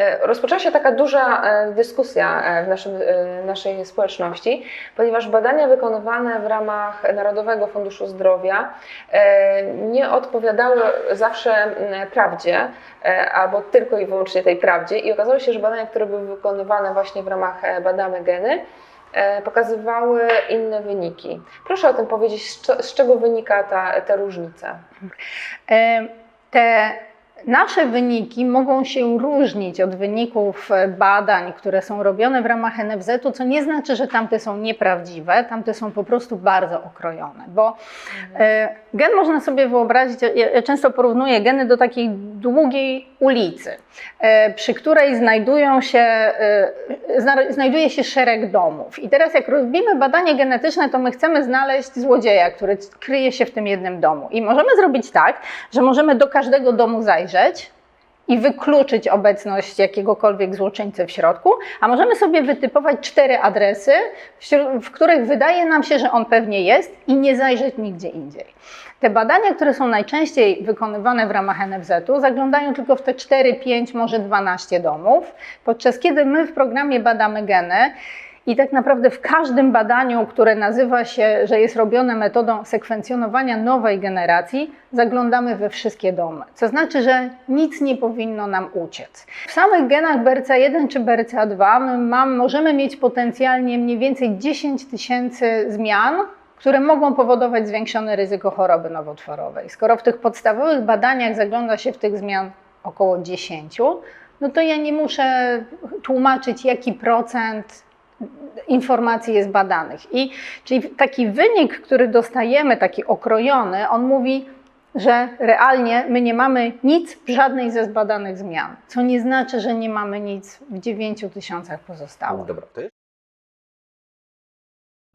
E, Rozpoczęła się taka duża e, dyskusja e, w naszym, naszej społeczności, ponieważ badania wykonywane w ramach Narodowego Funduszu Zdrowia nie odpowiadały zawsze prawdzie albo tylko i wyłącznie tej prawdzie i okazało się, że badania, które były wykonywane właśnie w ramach Badamy Geny, pokazywały inne wyniki. Proszę o tym powiedzieć, z cze- z czego wynika ta, ta różnica? E, Te nasze wyniki mogą się różnić od wyników e, badań, które są robione w ramach NFZ-u, co nie znaczy, że tamte są nieprawdziwe, tamte są po prostu bardzo okrojone, bo e, gen można sobie wyobrazić, ja- często porównuję geny do takiej długiej ulicy, e, przy której znajdują się, zna- znajduje się szereg domów. I teraz jak robimy badanie genetyczne, to my chcemy znaleźć złodzieja, który kryje się w tym jednym domu. I możemy zrobić tak, że możemy do każdego domu zajrzeć i wykluczyć obecność jakiegokolwiek złoczyńcy w środku, a możemy sobie wytypować cztery adresy, w których wydaje nam się, że on pewnie jest i nie zajrzeć nigdzie indziej. Te badania, które są najczęściej wykonywane w ramach NFZ-u, zaglądają tylko w te 4, 5, może 12 domów, podczas kiedy my w programie badamy geny i tak naprawdę w każdym badaniu, które nazywa się, że jest robione metodą sekwencjonowania nowej generacji, zaglądamy we wszystkie domy. Co znaczy, że nic nie powinno nam uciec. W samych genach BRCA1 czy BRCA2 my mam, możemy mieć potencjalnie mniej więcej 10 tysięcy zmian, które mogą powodować zwiększone ryzyko choroby nowotworowej. Skoro w tych podstawowych badaniach zagląda się w tych zmian około 10, no to ja nie muszę tłumaczyć, jaki procent informacji jest badanych. I czyli taki wynik, który dostajemy, taki okrojony, on mówi, że realnie my nie mamy nic w żadnej ze zbadanych zmian, co nie znaczy, że nie mamy nic w 9 tysiącach pozostałych. Dobra, to